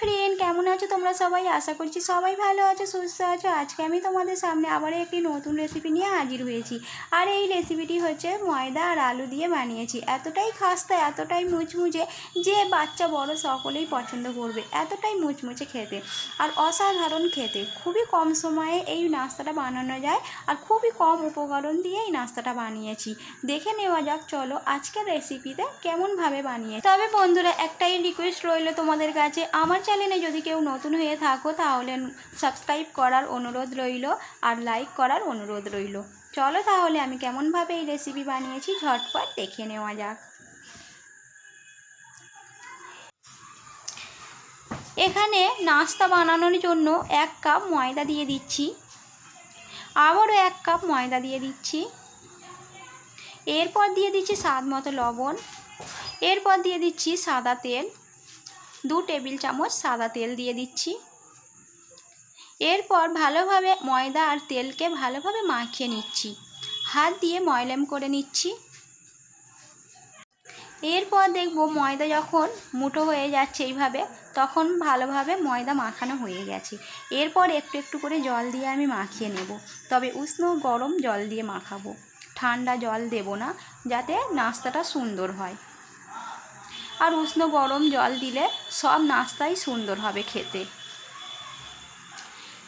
Friend কেমন আছো তোমরা সবাই? আশা করছি সবাই ভালো আছো, সুস্থ আছো। আজকে আমি তোমাদের সামনে আবার একটি নতুন রেসিপি নিয়ে হাজির হয়েছি। আর এই রেসিপিটি হচ্ছে ময়দা আর আলু দিয়ে বানিয়েছি। এতটাই খাস্তা, এতটাই মুচমুচে যে বাচ্চা বড় সকলেই পছন্দ করবে। এতটাই মুচমুচে খেতে। আর অসাধারণ খেতে। খুবই কম সময়ে এই নাস্তাটা বানানো যায় আর খুবই কম উপকরণ দিয়ে এই নাস্তাটা বানিয়েছি। দেখে নেওয়া যাক, চলো আজকের রেসিপিতে কেমনভাবে বানিয়ে তবে বন্ধুরা, একটাই রিকোয়েস্ট রইল তোমাদের কাছে। আমার চ্যানেলে যদি কেউ নতুন হয়ে থাকো, তাহলে সাবস্ক্রাইব করার অনুরোধ রইল আর লাইক করার অনুরোধ রইল। চলো তাহলে আমি কেমনভাবে এই রেসিপি বানিয়েছি, ঝটপট দেখে নেওয়া যাক। এখানে নাস্তা বানানোর জন্য এক কাপ ময়দা দিয়ে দিচ্ছি। আবারও এক কাপ ময়দা দিয়ে দিচ্ছি। এরপর দিয়ে দিচ্ছি স্বাদ মতো লবণ। এরপর দিয়ে দিচ্ছি সাদা তেল। দু টেবিল চামচ সাদা তেল দিয়ে দিচ্ছি। এরপর ভালোভাবে ময়দা আর তেলকে ভালোভাবে মাখিয়ে নিচ্ছি। হাত দিয়ে ময়লেম করে নিচ্ছি। এরপর দেখব ময়দা যখন মুঠো হয়ে যাচ্ছে এইভাবে, তখন ভালোভাবে ময়দা মাখানো হয়ে গেছে। এরপর একটু একটু করে জল দিয়ে আমি মাখিয়ে নেব। তবে উষ্ণ গরম জল দিয়ে মাখাবো। ঠান্ডা জল দেব না, যাতে নাস্তাটা সুন্দর হয়। আর উষ্ণ গরম জল দিলে সব নাস্তাই সুন্দর হবে খেতে।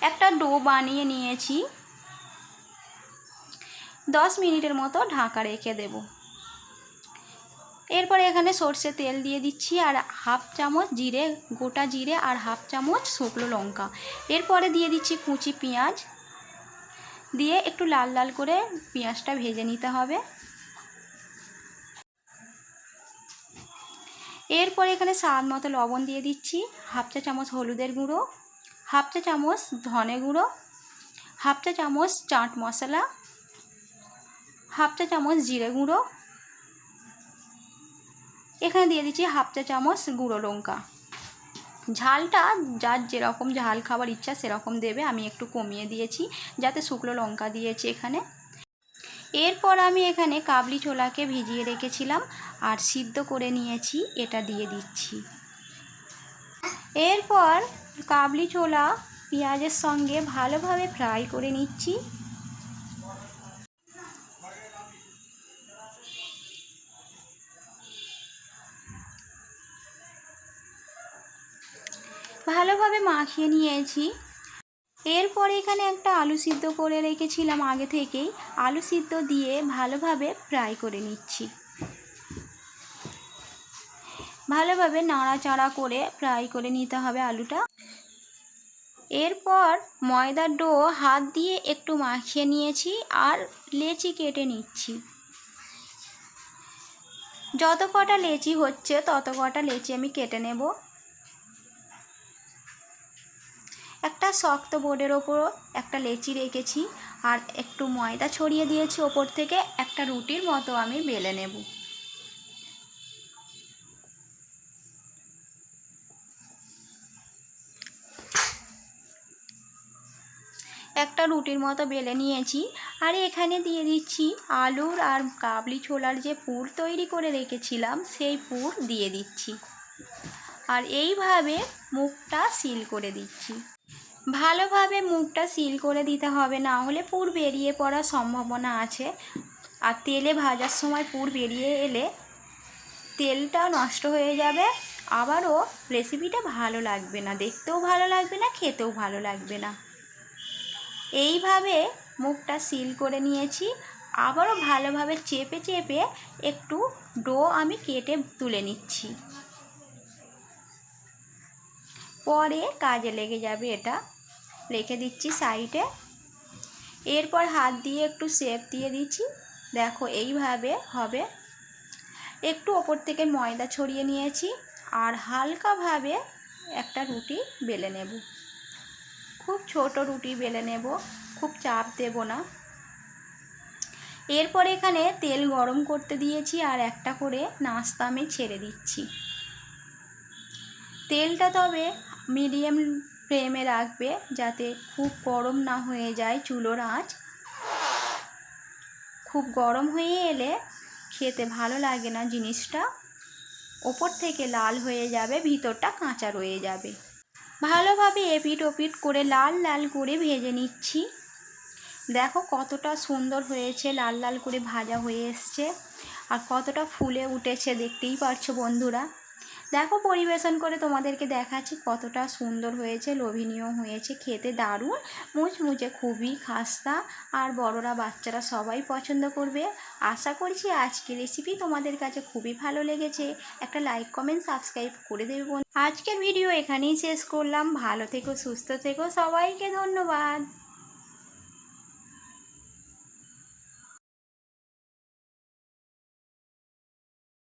একটা ডো বানিয়ে নিয়েছি। দশ মিনিটের মতো ঢাকা রেখে দেব। এরপরে এখানে সর্ষে তেল দিয়ে দিচ্ছি আর হাফ চামচ জিরে, গোটা জিরে আর হাফ চামচ শুকনো লঙ্কা। এরপরে দিয়ে দিচ্ছি কুচি পেঁয়াজ। দিয়ে একটু লাল লাল করে পেঁয়াজটা ভেজে নিতে হবে। এরপর এখানে স্বাদ মতো লবণ দিয়ে দিচ্ছি। হাফ চা চামচ হলুদের গুঁড়ো, হাফ চা চামচ ধনে গুঁড়ো, হাফ চা চামচ চাট মশলা, হাফ চা চামচ জিরে গুঁড়ো। এখানে দিয়ে দিচ্ছি হাফ চা চামচ গুঁড়ো লঙ্কা। ঝালটা যার যেরকম ঝাল খাবার ইচ্ছা সেরকম দেবে, আমি একটু কমিয়ে দিয়েছি, যাতে শুকনো লঙ্কা দিয়েছি এখানে। এরপর আমি এখানে কাবলি ছোলাকে ভিজিয়ে রেখেছিলাম আর সিদ্ধ করে নিয়েছি, এটা দিয়ে দিচ্ছি। এরপর কাবলি ছোলা পেঁয়াজের সঙ্গে ভালোভাবে ফ্রাই করে নিচ্ছি। ভালোভাবে মাখিয়ে নিয়েছি। এরপর এখানে একটা আলু সিদ্ধ করে রেখেছিলাম আগে থেকেই। আলু সিদ্ধ দিয়ে ভালোভাবে ফ্রাই করে নিচ্ছি। ভালোভাবে নাড়াচাড়া করে ফ্রাই করে নিতে হবে আলুটা। এরপর ময়দার ডো হাত দিয়ে একটু মাখিয়ে নিয়েছি আর লেচি কেটে নিচ্ছি। যত কটা লেচি হচ্ছে তত কটা লেচি আমি কেটে নেব। একটা শক্ত বোর্ডের ওপর একটা লেচি রেখেছি আর একটু ময়দা ছড়িয়ে দিয়েছি ওপর থেকে একটা রুটির মতো আমি বেলে নেব। একটা রুটির মতো বেলে নিয়েছি আর এখানে দিয়ে দিচ্ছি আলুর আর কাবলি ছোলার যে পুর তৈরি করে রেখেছিলাম সেই পুর দিয়ে দিচ্ছি। আর এইভাবে মুখটা সিল করে দিচ্ছি। ভালোভাবে মুখটা সিল করে দিতে হবে, না হলে পুর বেরিয়ে পড়ার সম্ভাবনা আছে। আর তেলে ভাজার সময় পুর বেরিয়ে এলে তেলটা নষ্ট হয়ে যাবে, আবারও রেসিপিটা ভালো লাগবে না। দেখতেও ভালো লাগবে না, খেতেও ভালো লাগবে না। এইভাবে মুখটা সিল করে নিয়েছি। আবারও ভালোভাবে চেপে চেপে একটু ডো আমি কেটে তুলে নিচ্ছি। পরে কাজে লেগে যাবে এটা। রেখে দিচ্ছি সাইডে। এরপর হাত দিয়ে একটু শেপ দিয়ে দিচ্ছি। দেখো এইভাবে হবে। একটু ওপর থেকে ময়দা ছড়িয়ে নিয়েছি আর হালকাভাবে একটা রুটি বেলে নেব। খুব ছোট রুটি বেলে নেব, খুব চাপ দেব না। এরপর এখানে তেল গরম করতে দিয়েছি আর একটা করে নাস্তা আমি ছেড়ে দিচ্ছি। তেলটা তবে মিডিয়াম ফ্লেমে রাখবে যাতে খুব গরম না হয়ে যায় চুলোর আঁচ। খুব গরম হয়ে এলে খেতে ভালো লাগে না জিনিসটা। ওপর থেকে লাল হয়ে যাবে, ভিতরটা কাঁচা রয়ে যাবে। ভালোভাবে এপিট ওপিট করে লাল লাল করে ভেজে নিচ্ছি। দেখো কতটা সুন্দর হয়েছে, লাল লাল করে ভাজা হয়ে এসছে। আর কতটা ফুলে উঠেছে দেখতেই পারছ বন্ধুরা। দেখো পরিবেশন করে তোমাদেরকে দেখাচ্ছি কতটা সুন্দর হয়েছে, লোভনীয় হয়েছে, খেতে দারুণ, মুচমুচে, খুবই খাস্তা, আর বড়রা বাচ্চারা সবাই পছন্দ করবে। আশা করছি আজকের রেসিপি তোমাদের কাছে খুবই ভালো লেগেছে। একটা লাইক কমেন্ট সাবস্ক্রাইব করে দেবে আজকের ভিডিও এখানেই শেষ করলাম। ভালো থেকো, সুস্থ থেকো। সবাইকে ধন্যবাদ।